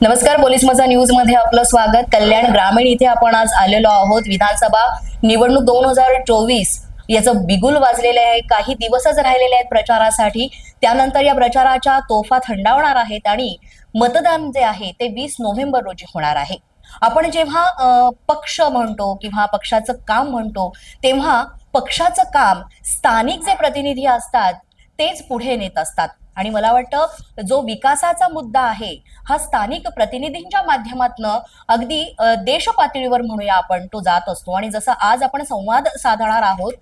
नमस्कार पोलीस मजा न्यूजमध्ये आपलं स्वागत. कल्याण ग्रामीण इथे आपण आज आलेलो आहोत. विधानसभा निवडणूक दोन हजार चोवीस याचं बिगुल वाजलेलं आहे. काही दिवसच राहिलेले आहेत प्रचारासाठी. त्यानंतर या प्रचाराच्या तोफा थंडावणार आहेत आणि मतदान जे आहे ते वीस नोव्हेंबर रोजी होणार आहे. आपण जेव्हा पक्ष म्हणतो किंवा पक्षाचं काम म्हणतो तेव्हा पक्षाचं काम स्थानिक जे प्रतिनिधी असतात तेच पुढे नेत असतात. आणि मला वाटतं जो विकासाचा मुद्दा आहे हा स्थानिक प्रतिनिधींच्या माध्यमातनं अगदी देश पातळीवर म्हणूया आपण तो जात असतो. आणि जसं आज आपण संवाद साधणार आहोत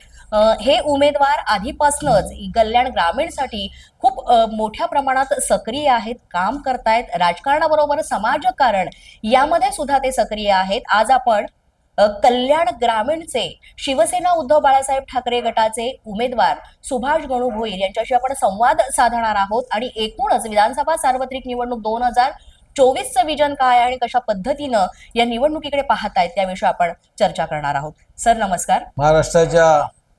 हे उमेदवार आधीपासूनच कल्याण ग्रामीणसाठी खूप मोठ्या प्रमाणात सक्रिय आहेत काम करतायत. राजकारणाबरोबर समाजकारण यामध्ये सुद्धा ते सक्रिय आहेत. आज आपण कल्याण ग्रामीणचे शिवसेना उद्धव बाळासाहेब ठाकरे गटाचे उमेदवार सुभाष गणू भोईर यांच्याशी आपण संवाद साधणार आहोत. आणि एकूणच विधानसभा सार्वत्रिक निवडणूक दोन हजार चोवीसचं विजन काय आहे आणि कशा पद्धतीनं या निवडणुकीकडे पाहतायत त्याविषयी आपण चर्चा करणार आहोत. सर नमस्कार. महाराष्ट्राच्या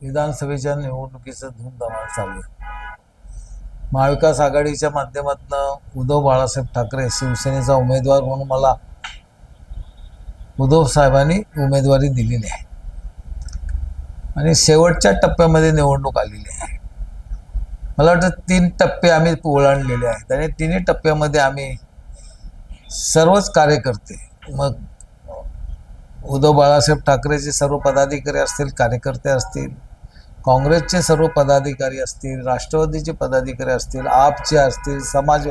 विधानसभेच्या निवडणुकीचं धूमधमाल चालू आहे. महाविकास आघाडीच्या माध्यमातून उद्धव बाळासाहेब ठाकरे शिवसेनेचा उमेदवार म्हणून मला उद्धव साहेबांनी उमेदवारी दिलेली आहे. आणि शेवटच्या टप्प्यामध्ये निवडणूक आलेली आहे. मला वाटतं तीन टप्पे आम्ही ओलांडलेले आहेत आणि तिन्ही टप्प्यामध्ये आम्ही सर्वच कार्यकर्ते मग उद्धव बाळासाहेब ठाकरेचे सर्व पदाधिकारी असतील कार्यकर्ते असतील काँग्रेसचे सर्व पदाधिकारी असतील राष्ट्रवादीचे पदाधिकारी असतील आपचे असतील समाज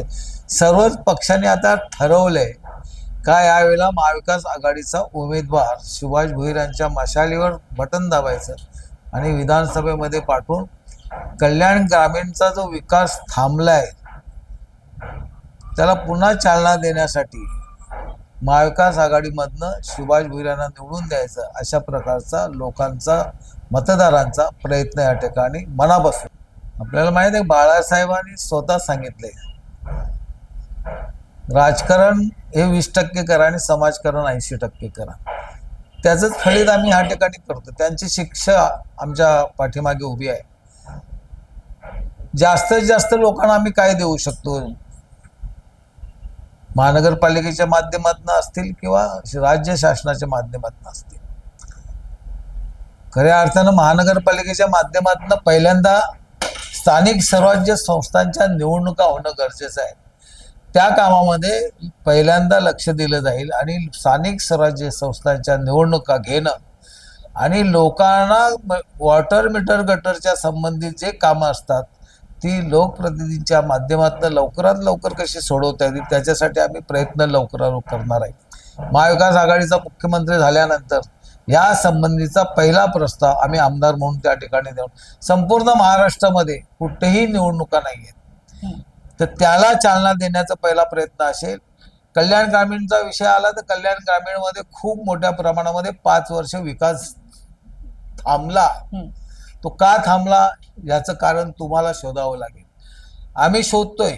सर्वच पक्षांनी आता ठरवलं आहे का यावेळेला महाविकास आघाडीचा उमेदवार सुभाष भोईर यांच्या मशालीवर बटन दाबायचं आणि विधानसभेमध्ये पाठवून कल्याण ग्रामीणचा जो विकास थांबलाय त्याला पुन्हा चालना देण्यासाठी महाविकास आघाडीमधनं सुभाष भुईर निवडून द्यायचं अशा प्रकारचा लोकांचा मतदारांचा प्रयत्न या ठिकाणी मनापासून. आपल्याला माहीत आहे बाळासाहेबांनी स्वतः सांगितले राजकारण हे वीस टक्के करा आणि समाजकारण ऐंशी टक्के करा. त्याचंच फलित आम्ही ह्या ठिकाणी करतो त्यांची शिक्षा आमच्या पाठीमागे उभी आहे. जास्तीत जास्त लोकांना आम्ही काय देऊ शकतो? महानगरपालिकेच्या माध्यमातून असतील किंवा राज्य शासनाच्या माध्यमातून असतील? खऱ्या अर्थानं महानगरपालिकेच्या माध्यमातून पहिल्यांदा स्थानिक स्वराज्य संस्थांच्या निवडणुका होणं गरजेचं आहे. त्या कामामध्ये पहिल्यांदा लक्ष दिलं जाईल आणि स्थानिक स्वराज्य संस्थांच्या निवडणुका घेणं आणि लोकांना वॉटर मीटर गटरच्या संबंधित जे कामं असतात ती लोकप्रतिनिधींच्या माध्यमातून लवकरात लवकर कशी सोडवता येतील त्याच्यासाठी आम्ही प्रयत्न लवकरात करणार आहे. महाविकास आघाडीचा मुख्यमंत्री झाल्यानंतर या संबंधीचा पहिला प्रस्ताव आम्ही आमदार म्हणून त्या ठिकाणी देऊन संपूर्ण महाराष्ट्रामध्ये कुठेही निवडणुका नाही आहेत तर त्याला चालना देण्याचा पहिला प्रयत्न असेल. कल्याण ग्रामीणचा विषय आला तर कल्याण ग्रामीणमध्ये खूप मोठ्या प्रमाणामध्ये पाच वर्ष विकास थांबला. तो का थांबला? याचं कारण तुम्हाला शोधावं लागेल. आम्ही शोधतोय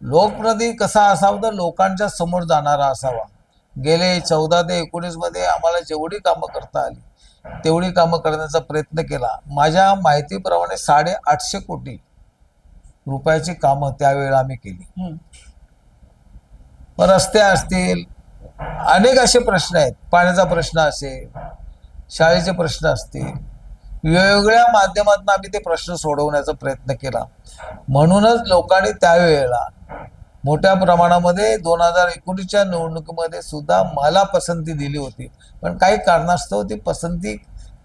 लोकप्रतिनिधी कसा असावा तर लोकांच्या समोर जाणारा असावा. गेले चौदा ते एकोणीसमध्ये आम्हाला जेवढी कामं करता आली तेवढी कामं करण्याचा प्रयत्न केला. माझ्या माहितीप्रमाणे साडे आठशे कोटी रुपयाची कामं त्यावेळेला आम्ही केली. मग रस्ते असतील अनेक असे प्रश्न आहेत. पाण्याचा प्रश्न असेल शाळेचे प्रश्न असतील वेगवेगळ्या माध्यमातून आम्ही ते प्रश्न सोडवण्याचा प्रयत्न केला. म्हणूनच लोकांनी त्यावेळेला मोठ्या प्रमाणामध्ये दोन हजार एकोणीसच्या निवडणुकीमध्ये सुद्धा मला पसंती दिली होती. पण काही कारणास्तव ती पसंती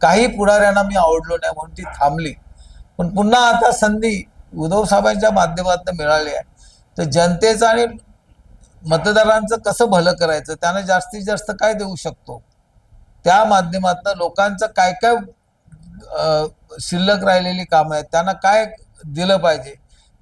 काही पुढाऱ्यांना मी आवडलो नाही म्हणून ती थांबली. पण पुन्हा आता संधी उद्धव साहेबांच्या माध्यमातून मिळाले आहे. तर जनतेचं आणि मतदारांचं कसं भलं करायचं त्यांना जास्तीत जास्त काय देऊ शकतो? त्या माध्यमातून लोकांचं काय काय शिल्लक राहिलेली कामं आहेत त्यांना काय दिलं पाहिजे?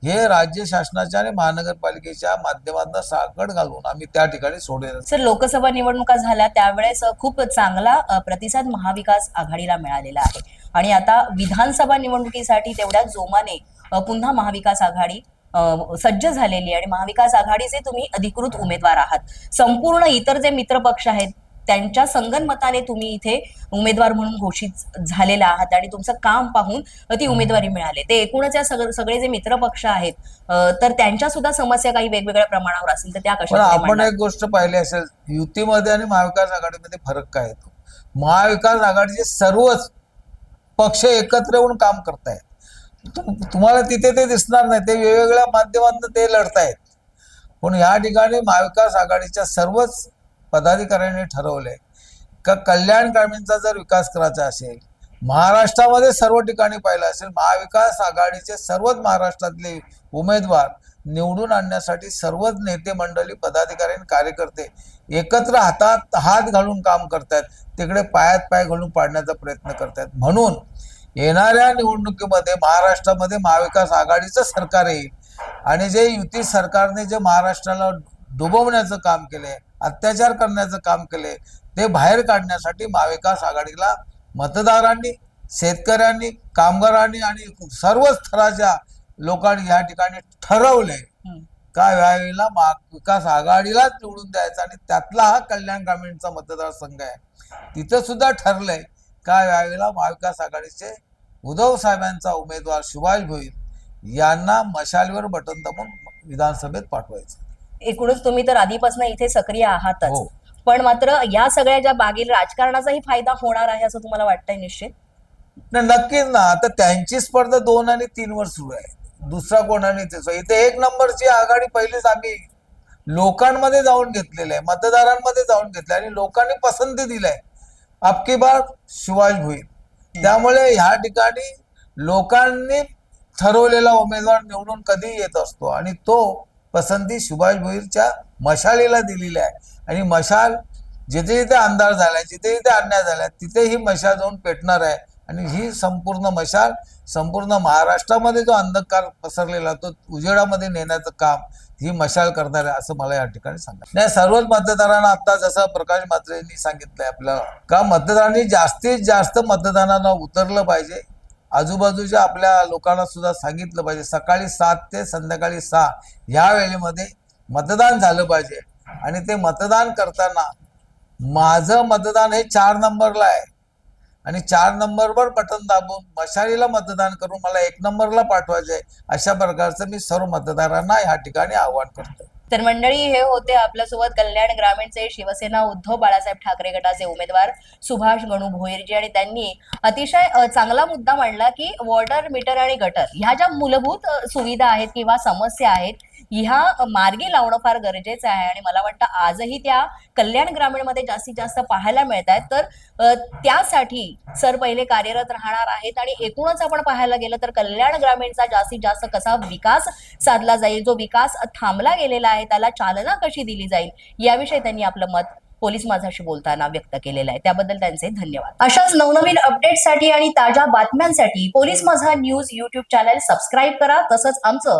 हे राज्य शासनाच्या आणि महानगरपालिकेच्या माध्यमातून साकड घालून आम्ही त्या ठिकाणी सोडेल सर लोकसभा निवडणुका झाल्या त्यावेळेस खूप चांगला प्रतिसाद महाविकास आघाडीला मिळालेला आहे. आणि आता विधानसभा निवडणुकीसाठी तेवढ्या जोमाने पुन्हा महाविकास आघाडी सज्ज झालेली आणि महाविकास आघाडीचे तुम्ही अधिकृत उमेदवार आहात. संपूर्ण इतर जे मित्र पक्ष आहेत त्यांच्या संगनमताने तुम्ही इथे उमेदवार म्हणून घोषित झालेला आहात आणि तुमचं काम पाहून ती उमेदवारी मिळाली. ते एकूणच या सगळे सगळे जे मित्र पक्ष आहेत तर त्यांच्या सुद्धा समस्या काही वेगवेगळ्या प्रमाणावर असतील तर त्या कशा आपण एक गोष्ट पाहिली असेल युतीमध्ये आणि महाविकास आघाडीमध्ये फरक काय येतो? महाविकास आघाडीचे सर्वच पक्ष एकत्र येऊन काम करतायत. तुम्हाला तिथे ते दिसणार नाही. ते वेगवेगळ्या माध्यमातून ते लढतायत. पण या ठिकाणी महाविकास आघाडीच्या सर्वच पदाधिकाऱ्यांनी ठरवलंय का कल्याण ग्रामीणचा जर विकास करायचा असेल महाराष्ट्रामध्ये सर्व ठिकाणी पाहिलं असेल महाविकास आघाडीचे सर्वच महाराष्ट्रातले उमेदवार निवडून आणण्यासाठी सर्वच नेते मंडळी पदाधिकारी आणि कार्यकर्ते एकत्र हातात हात घालून काम करतायत. तिकडे पायात पाय घालून पाडण्याचा प्रयत्न करतायत. म्हणून येणाऱ्या निवडणुकीमध्ये महाराष्ट्रामध्ये महाविकास आघाडीचं सरकार येईल आणि जे युती सरकारने जे महाराष्ट्राला डुबवण्याचं काम केलंय अत्याचार करण्याचं काम केलंय ते बाहेर काढण्यासाठी महाविकास आघाडीला मतदारांनी शेतकऱ्यांनी कामगारांनी आणि सर्व स्तराच्या लोकांनी या ठिकाणी ठरवलंय हम्म. का यावेळेला महाविकास आघाडीलाच निवडून द्यायचा आणि त्यातला हा कल्याण ग्रामीणचा मतदारसंघ आहे तिथं सुद्धा ठरलंय का यावेळेला महाविकास आघाडीचे उद्धव साहेबांचा उमेदवार सुभाष भोईर यांना मशालीवर बटन दाबून विधानसभेत पाठवायचं. एकूणच तुम्ही तर आधीपासून इथे सक्रिय आहातच. हो. पण मात्र या सगळ्या ज्या बागील राजकारणाचाही फायदा होणार आहे असं तुम्हाला वाटतंय निश्चित? नाही, नक्कीच ना. आता त्यांची स्पर्धा दोन आणि तीन वर सुरू आहे. दुसरा कोणाने त्याचं इथे एक नंबरची आघाडी पहिलीच आम्ही लोकांमध्ये जाऊन घेतलेली आहे मतदारांमध्ये जाऊन घेतले आणि लोकांनी पसंती दिलाय अबकी बार शिवाज भुईर त्यामुळे ह्या ठिकाणी लोकांनी ठरवलेला उमेदवार निवडून कधी येत असतो आणि तो पसंती सुभाष भोईरच्या मशालीला दिलेली आहे. आणि मशाल जिथे जिथे अंधार झालाय जिथे जिथे अन्याय झालाय तिथे ही मशाल जाऊन पेटणार आहे. आणि ही संपूर्ण मशाल संपूर्ण महाराष्ट्रामध्ये जो अंधकार पसरलेला तो उजेडामध्ये नेण्याचं काम ही मशाल करणार आहे असं मला या ठिकाणी सांगा. नाही सर्वच मतदारांना आता जसं प्रकाश मात्रेंनी सांगितलंय आपल्याला का मतदारांनी जास्तीत जास्त मतदानाला उतरलं पाहिजे. आजूबाजूच्या आपल्या लोकांना सुद्धा सांगितलं पाहिजे सकाळी सात ते संध्याकाळी सहा या वेळेमध्ये मतदान झालं पाहिजे. आणि ते मतदान करताना माझं मतदान हे चार नंबरला आहे. आणि चार नंबरवर बटन दाबून मशालीला मतदान करून मला एक नंबरला पाठवायचं आहे अशा प्रकारचं मी सर्व मतदारांना या ठिकाणी आव्हान करतो तर मंडळी हे होते आपल्यासोबत कल्याण ग्रामीणचे शिवसेना उद्धव बाळासाहेब ठाकरे गटाचे उमेदवार सुभाष गणू भोईरजी आणि त्यांनी अतिशय चांगला मुद्दा मांडला की वॉटर मीटर आणि गटर ह्या ज्या मूलभूत सुविधा आहेत किंवा समस्या आहेत ह्या मार्गी लावणं फार गरजेचं आहे आणि मला वाटतं आजही त्या कल्याण ग्रामीणमध्ये जास्तीत जास्त पाहायला मिळत आहेत तर त्यासाठी सर पहिले कार्यरत राहणार आहेत आणि एकूणच आपण पाहायला गेलं तर कल्याण ग्रामीणचा जास्तीत जास्त कसा विकास साधला जाईल जो विकास थांबला गेलेला आहे त्याला चालना कशी दिली जाईल याविषयी त्यांनी आपलं मत पोलीस माझाशी बोलताना व्यक्त केलेलं आहे. त्याबद्दल त्यांचे धन्यवाद. अशाच नवनवीन अपडेट्ससाठी आणि ताज्या बातम्यांसाठी police Majha news YouTube channel subscribe करा. तसंच आमचं